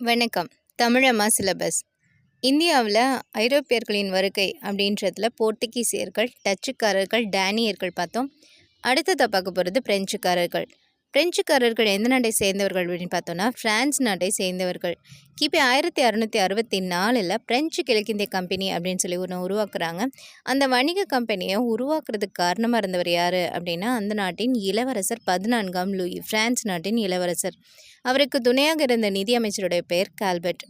வணக்கம். தமிழம்மா சிலபஸ் இந்தியாவில் ஐரோப்பியர்களின் வருகை அப்படின்றதுல போர்த்துகீசியர்கள் டச்சுக்காரர்கள் டேனியர்கள் பார்த்தோம். அடுத்ததாக பார்க்க போகிறது பிரெஞ்சுக்காரர்கள். பிரெஞ்சுக்காரர்கள் எந்த நாட்டை சேர்ந்தவர்கள் அப்படின்னு பார்த்தோன்னா பிரான்ஸ் நாட்டை சேர்ந்தவர்கள். கிபி ஆயிரத்தி அறநூற்றி அறுபத்தி நாலில் பிரெஞ்சு கிழக்கிந்திய கம்பெனி அப்படின்னு சொல்லி ஒன்று உருவாக்குறாங்க. அந்த வணிக கம்பெனியை உருவாக்குறதுக்கு காரணமாக இருந்தவர் யார் அப்படின்னா அந்த நாட்டின் இளவரசர் பதினான்காம் லூயி பிரான்ஸ் நாட்டின் இளவரசர். அவருக்கு துணையாக இருந்த நிதியமைச்சருடைய பெயர் கால்பர்ட்.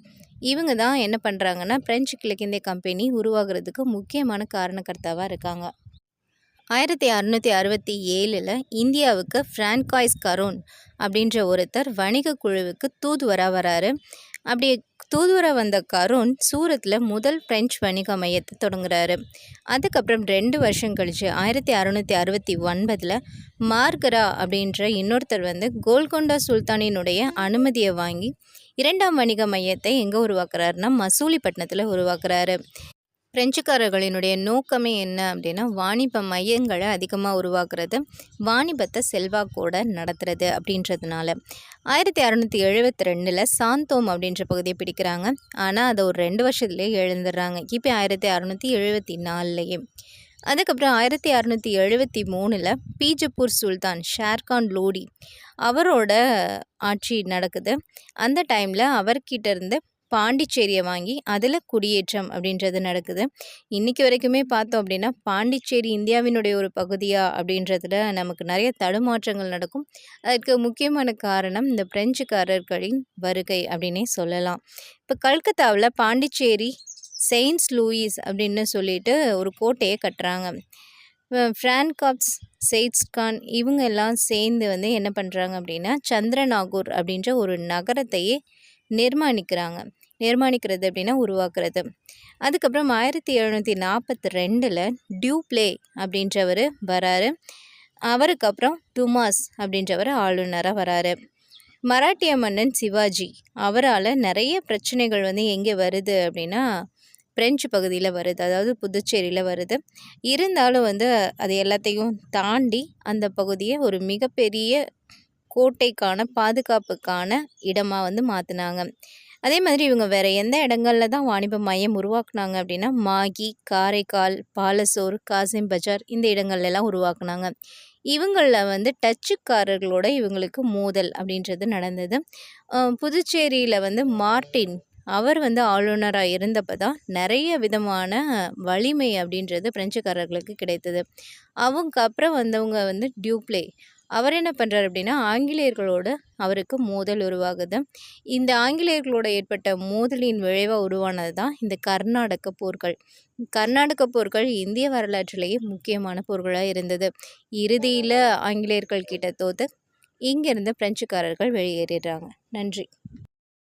இவங்க தான் என்ன பண்ணுறாங்கன்னா பிரெஞ்சு கிழக்கிந்திய கம்பெனி உருவாகிறதுக்கு முக்கியமான காரணக்கர்த்தாவாக இருக்காங்க. ஆயிரத்தி அறநூற்றி அறுபத்தி ஏழில் இந்தியாவுக்கு ஃப்ரான்காய்ஸ் கரோன் அப்படின்ற ஒருத்தர் வணிக குழுவுக்கு தூதுவராக வராரு. அப்படி தூதுவராக வந்த கரோன் சூரத்தில் முதல் பிரெஞ்சு வணிக மையத்தை தொடங்குறாரு. அதுக்கப்புறம் ரெண்டு வருஷம் கழித்து ஆயிரத்தி அறநூற்றி அறுபத்தி ஒன்பதில் மார்கரா அப்படின்ற இன்னொருத்தர் வந்து கோல்கொண்டா சுல்தானினுடைய அனுமதியை வாங்கி இரண்டாம் வணிக மையத்தை எங்கே உருவாக்குறாருன்னா மசூலிப்பட்டினத்தில் உருவாக்குறாரு. பிரெஞ்சுக்காரர்களினுடைய நோக்கமே என்ன அப்படின்னா வாணிப மையங்களை அதிகமாக உருவாக்குறது வாணிபத்தை செல்வாக்கோட நடத்துறது அப்படின்றதுனால. ஆயிரத்தி அறநூற்றி எழுபத்தி ரெண்டில் சாந்தோம் அப்படின்ற பகுதியை பிடிக்கிறாங்க. ஆனால் அதை ஒரு ரெண்டு வருஷத்துலேயே எழுந்துடுறாங்க. இப்போ ஆயிரத்தி அறநூற்றி எழுபத்தி நாலுலேயே அதுக்கப்புறம் ஆயிரத்தி அறநூற்றி எழுபத்தி மூணில் பீஜப்பூர் சுல்தான் ஷேர்கான் லோடி அவரோட ஆட்சி நடக்குது. அந்த டைமில் அவர்கிட்ட இருந்து பாண்டிச்சேரியை வாங்கி அதில் குடியேற்றம் அப்படின்றது நடக்குது. இன்றைக்கி வரைக்குமே பார்த்தோம் அப்படின்னா பாண்டிச்சேரி இந்தியாவினுடைய ஒரு பகுதியாக அப்படின்றதுல நமக்கு நிறைய தடுமாற்றங்கள் நடக்கும். அதற்கு முக்கியமான காரணம் இந்த பிரெஞ்சுக்காரர்களின் வருகை அப்படின்னே சொல்லலாம். இப்போ கல்கத்தாவில் பாண்டிச்சேரி செயின்ஸ் லூயிஸ் அப்படின்னு சொல்லிட்டு ஒரு கோட்டையை கட்டுறாங்க. ஃப்ரான்காப்ஸ் செயிட்ஸ்கான் இவங்க எல்லாம் சேர்ந்து வந்து என்ன பண்ணுறாங்க அப்படின்னா சந்திரநாகூர் அப்படின்ற ஒரு நகரத்தையே நிர்மாணிக்கிறாங்க. நிர்மாணிக்கிறது அப்படின்னா உருவாக்குறது. அதுக்கப்புறம் ஆயிரத்தி எழுநூற்றி நாற்பத்தி ரெண்டில் டியூப்ளே அப்படின்றவர் வராரு. அவருக்கு அப்புறம் டுமாஸ் அப்படின்றவர் ஆளுநராக வராரு. மராட்டிய மன்னன் சிவாஜி அவரால் நிறைய பிரச்சனைகள் வந்து எங்கே வருது அப்படின்னா பிரெஞ்சு பகுதியில் வருது. அதாவது புதுச்சேரியில் வருது. இருந்தாலும் வந்து அது எல்லாத்தையும் தாண்டி அந்த பகுதியை ஒரு மிகப்பெரிய கோட்டைக்கான பாதுகாப்புக்கான இடமாக வந்து மாற்றினாங்க அதே மாதிரி இவங்க வேறு எந்த இடங்களில் தான் வாணிப மையம் உருவாக்குனாங்க அப்படின்னா மாகி காரைக்கால் பாலசோர் காசிம் பஜார் இந்த இடங்கள்லாம் உருவாக்குனாங்க. இவங்களில் வந்து டச்சுக்காரர்களோட இவங்களுக்கு மோதல் அப்படின்றது நடந்தது. புதுச்சேரியில் வந்து மார்ட்டின் அவர் வந்து ஆளுநராக இருந்தப்போ தான் நிறைய விதமான வலிமை அப்படின்றது பிரெஞ்சுக்காரர்களுக்கு கிடைத்தது. அவங்க அப்புறம் வந்தவங்க வந்து டியூப்ளே அவர் என்ன பண்ணுறார் அப்படின்னா ஆங்கிலேயர்களோட அவருக்கு மோதல் உருவாகுது. இந்த ஆங்கிலேயர்களோட ஏற்பட்ட மோதலின் விளைவாக உருவானது தான் இந்த கர்நாடக போர்கள். கர்நாடக போர்கள் இந்திய வரலாற்றிலேயே முக்கியமான போர்களாக இருந்தது. இறுதியில் ஆங்கிலேயர்கள் கிட்ட தோத்து இங்கேருந்து பிரெஞ்சுக்காரர்கள் வெளியேறிடுறாங்க. நன்றி.